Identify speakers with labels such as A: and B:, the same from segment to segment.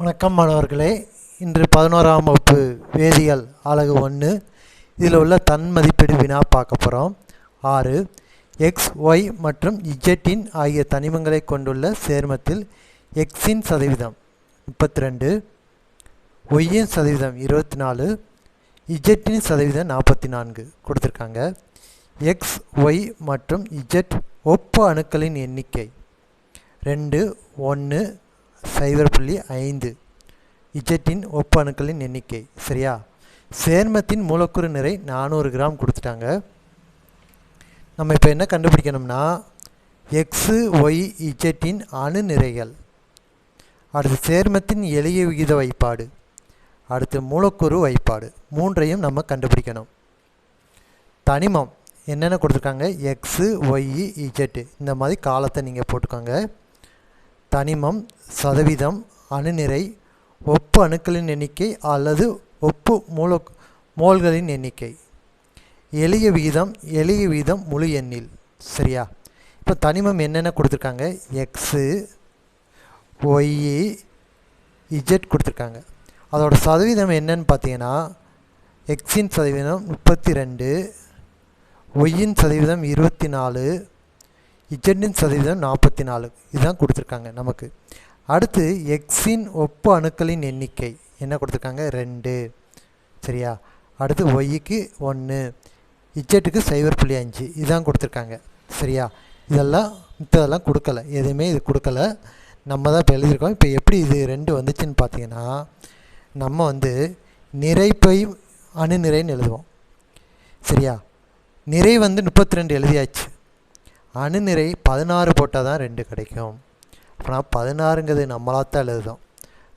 A: வணக்கம் மாணவர்களே. இன்று பதினோராம் வகுப்பு வேதியியல் அலகு ஒன்று இதில் உள்ள தன் மதிப்பீடு வினா பார்க்க போகிறோம் ஆறு. எக்ஸ் ஒய் மற்றும் இஜெட்டின் ஆகிய தனிமங்களை கொண்டுள்ள சேர்மத்தில் எக்ஸின் சதவீதம் முப்பத்தி ரெண்டு ஒய்யின் சதவீதம் இருபத்தி நாலு இஜெட்டின் சதவீதம் நாற்பத்தி நான்கு கொடுத்துருக்காங்க. எக்ஸ் ஒய் மற்றும் இஜெட் ஒப்பு அணுக்களின் எண்ணிக்கை ரெண்டு ஒன்று சைபர் புள்ளி ஐந்து. இஜெட்டின் ஒப்பு அணுக்களின் எண்ணிக்கை சரியா? சேர்மத்தின் மூலக்கூறு நிறை நானூறு கிராம் கொடுத்துட்டாங்க. நம்ம இப்போ என்ன கண்டுபிடிக்கணும்னா எக்ஸு ஒய் இஜெட்டின் அணு நிறைகள். அடுத்து சேர்மத்தின் எளிய விகித வைப்பாடு. அடுத்து மூலக்கூறு வைப்பாடு. மூன்றையும் நம்ம கண்டுபிடிக்கணும். தனிமம் என்னென்ன கொடுத்துருக்காங்க? எக்ஸு ஒய் இஜெட்டு இந்த மாதிரி காலத்தை நீங்கள் போட்டுக்கோங்க. தனிமம் சதவீதம் அணுநிறை ஒப்பு அணுக்களின் எண்ணிக்கை அல்லது ஒப்பு மூல மோல்களின் எண்ணிக்கை. எளிய விகிதம் எளிய விகிதம் முழு எண்ணில். சரியா? இப்போ தனிமம் என்னென்ன கொடுத்துருக்காங்க? எக்ஸு ஒய்இ இஜெட் கொடுத்துருக்காங்க. அதோட சதவீதம் என்னன்னு பார்த்தீங்கன்னா எக்ஸின் சதவீதம் முப்பத்தி ரெண்டு ஒய்யின் சதவீதம் இருபத்தி நாலு இஜெட்டின் சதவீதம் நாற்பத்தி நாலு இதுதான் கொடுத்துருக்காங்க நமக்கு. அடுத்து எக்ஸின் ஒப்பு அணுக்களின் எண்ணிக்கை. என்ன கொடுத்துருக்காங்க? ரெண்டு. சரியா? அடுத்து ஒய்க்கு ஒன்று இஜெட்டுக்கு சைபர் புள்ளி அஞ்சு. இதுதான் கொடுத்துருக்காங்க. சரியா? இதெல்லாம் மித்ததெல்லாம் கொடுக்கல. எதுவுமே இது கொடுக்கல. நம்ம தான் இப்போ எழுதியிருக்கோம். இப்போ எப்படி இது ரெண்டு வந்துச்சுன்னு பார்த்தீங்கன்னா நம்ம வந்து நிறைப்பை அணு நிறைன்னு எழுதுவோம். சரியா? நிறை வந்து முப்பத்தி ரெண்டு எழுதியாச்சு. அணுநிறை பதினாறு போட்டால் தான் ரெண்டு கிடைக்கும். ஆனால் பதினாறுங்கிறது நம்மளாக தான் எழுதும்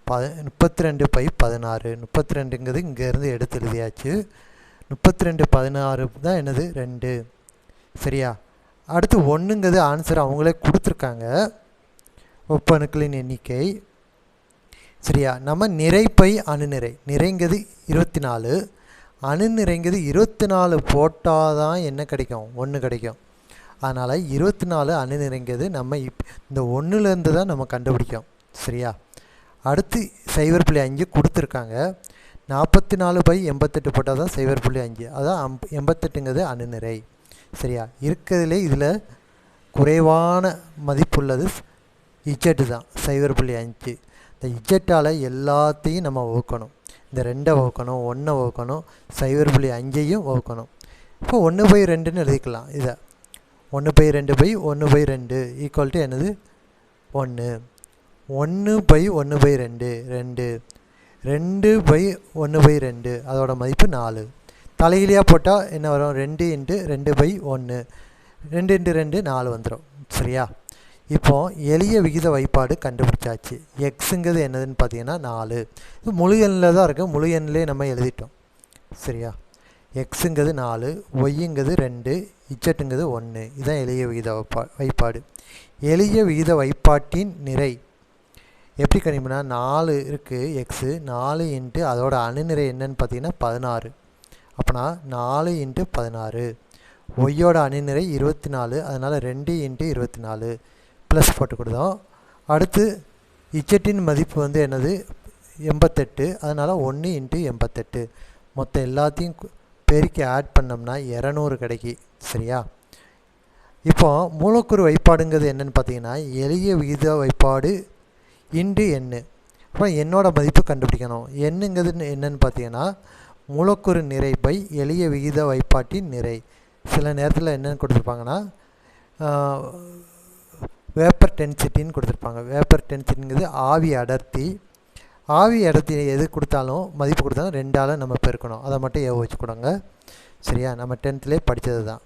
A: பத முப்பத்தி ரெண்டு பை பதினாறு. முப்பத்தி ரெண்டுங்கிறது இங்கேருந்து எடுத்து எழுதியாச்சு. முப்பத்தி ரெண்டு பதினாறு தான் என்னது? ரெண்டு. சரியா? அடுத்து ஒன்றுங்கிறது ஆன்சர் அவங்களே கொடுத்துருக்காங்க. ஒப்பணுக்களின் எண்ணிக்கை. சரியா? நம்ம நிறைப்பை அணுநிறை. நிறைங்கிறது இருபத்தி நாலு. அணுநிறைங்கிறது இருபத்தி நாலு போட்டால் தான் என்ன கிடைக்கும்? ஒன்று கிடைக்கும். அதனால் இருபத்தி நாலு அணு நிறைங்கிறது நம்ம இப் இந்த ஒன்றுலேருந்து தான் நம்ம கண்டுபிடிக்கும் சரியா? அடுத்து சைபர் புள்ளி அஞ்சு கொடுத்துருக்காங்க. நாற்பத்தி நாலு பை எண்பத்தெட்டு போட்டால் தான் சைபர் புள்ளி அஞ்சு. அதான் அம் எண்பத்தெட்டுங்கிறது அணுநிறை சரியா? இருக்கிறதுலே இதில் குறைவான மதிப்புள்ளது இஜெட்டு தான். சைபர் புள்ளி அஞ்சு. இந்த இஜெட்டால் எல்லாத்தையும் நம்ம வகுக்கணும். இந்த ரெண்டை வகுக்கணும் ஒன்றை வகுக்கணும் சைபர் புள்ளி அஞ்சையும் வகுக்கணும். இப்போ ஒன்று பை ரெண்டுன்னு எழுதிக்கலாம் இதை. ஒன்று பை ரெண்டு பை ஒன்று பை ரெண்டு ஈக்குவல் டு என்னது? ஒன்று ஒன்று பை ஒன்று பை ரெண்டு ரெண்டு. ரெண்டு பை ஒன்று பை ரெண்டு அதோட மதிப்பு நாலு. தலையிலையாக போட்டால் என்ன வரும்? ரெண்டு இன்ட்டு ரெண்டு பை ஒன்று ரெண்டு இன்ட்டு ரெண்டு நாலு வந்துடும் சரியா? இப்போ எளிய விகித வைப்பாடு கண்டுபிடிச்சாச்சு. எக்ஸுங்கிறது என்னதுன்னு பார்த்தீங்கன்னா நாலு. இது முழு எண்ணில் தான் இருக்குது முழு எண்ணிலே நம்ம எழுதிட்டோம். சரியா? எக்ஸுங்கிறது நாலு ஒய்யுங்கிறது ரெண்டு இச்சட்டுங்கிறது ஒன்று இதுதான் எளிய விகித வைப்பா வைப்பாடு எளிய விகித வைப்பாட்டின் நிறை. எப்படி கணிப்புனா நாலு இருக்குது எக்ஸு நாலு இன்ட்டு அதோட அணுநிறை என்னன்னு பார்த்தீங்கன்னா பதினாறு. அப்போனா நாலு இன்ட்டு பதினாறு. ஒய்யோட அணுநிறை இருபத்தி நாலு அதனால் ரெண்டு இன்ட்டு இருபத்தி நாலு ப்ளஸ் போட்டு கொடுத்தோம். அடுத்து இச்சட்டின் மதிப்பு வந்து என்னது? எண்பத்தெட்டு. அதனால் ஒன்று இன்ட்டு எண்பத்தெட்டு. மொத்தம் எல்லாத்தையும் பெருக்கி ஆட் பண்ணோம்னா இரநூறு கிடைக்கி சரியா? இப்போ மூலக்கூறு வைப்பாடுங்கிறது என்னென்னு பார்த்தீங்கன்னா எளிய விகித வைப்பாடு இன்று எண்ணு. அப்புறம் என்னோடய மதிப்பு கண்டுபிடிக்கணும். எண்ணுங்கிறது என்னன்னு பார்த்தீங்கன்னா மூலக்கூறு நிறை பை எளிய விகித வைப்பாட்டின் நிறை. சில நேரத்தில் என்னென்னு கொடுத்துருப்பாங்கன்னா வேப்பர் டென்சிட்டின்னு கொடுத்துருப்பாங்க. வேப்பர் டென்சிட்டிங்கிறது ஆவி அடர்த்தி ஆவி அடர்த்தி எது கொடுத்தாலும் மதிப்பு கொடுத்தாலும் ரெண்டால் நம்ம பெருக்கணும். அதை மட்டும் ஏவ வச்சு கொடுங்க. சரியா? நம்ம டென்த்துலேயே படித்தது தான்.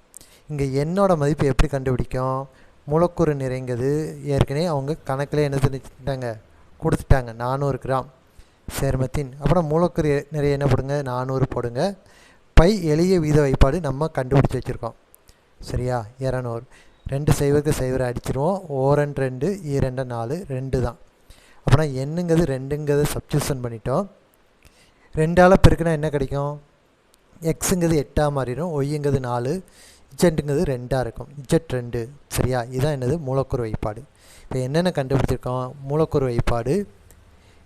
A: இங்கே என்னோடய மதிப்பு எப்படி கண்டுபிடிக்கும்? மூலக்கூறு நிறைங்கிறது ஏற்கனவே அவங்க கணக்கில் என்ன செஞ்சுட்டாங்க கொடுத்துட்டாங்க. நானூறு கிராம். சேர்மத்தின். அப்புறம் மூலக்கூறு நிறைய என்ன போடுங்க? நானூறு போடுங்க. பை எளிய வீத வைப்பாடு நம்ம கண்டுபிடிச்சி வச்சுருக்கோம். சரியா? இரநூறு. ரெண்டு சைவருக்கு சைவரை அடிச்சிருவோம். ஓரன் ரெண்டு ஈரெண்டு நாலு ரெண்டு தான். அப்படின்னா என்னங்கிறது ரெண்டுங்கிறத சப்ஸ்டியூஷன் பண்ணிட்டோம். ரெண்டால் பெருக்குனா என்ன கிடைக்கும்? எக்ஸுங்கிறது எட்டாக மாறிடும் ஒய்யுங்கிறது நாலு இஜெட்டுங்கிறது ரெண்டாக இருக்கும். இஜெட் ரெண்டு சரியா? இதுதான் என்னது? மூலக்கூறு வைப்பாடு இப்போ என்னென்ன கண்டுபிடிச்சிருக்கோம்? மூலக்கூறு வைப்பாடு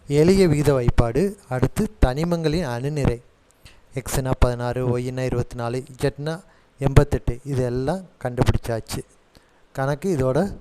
A: எளிய விகித வைப்பாடு அடுத்து தனிமங்களின் அணுநிறை. எக்ஸ்னா பதினாறு ஒய்னா இருபத்தி நாலு இஜட்னா எண்பத்தெட்டு இது எல்லாம் கண்டுபிடிச்சாச்சு. கணக்கு இதோட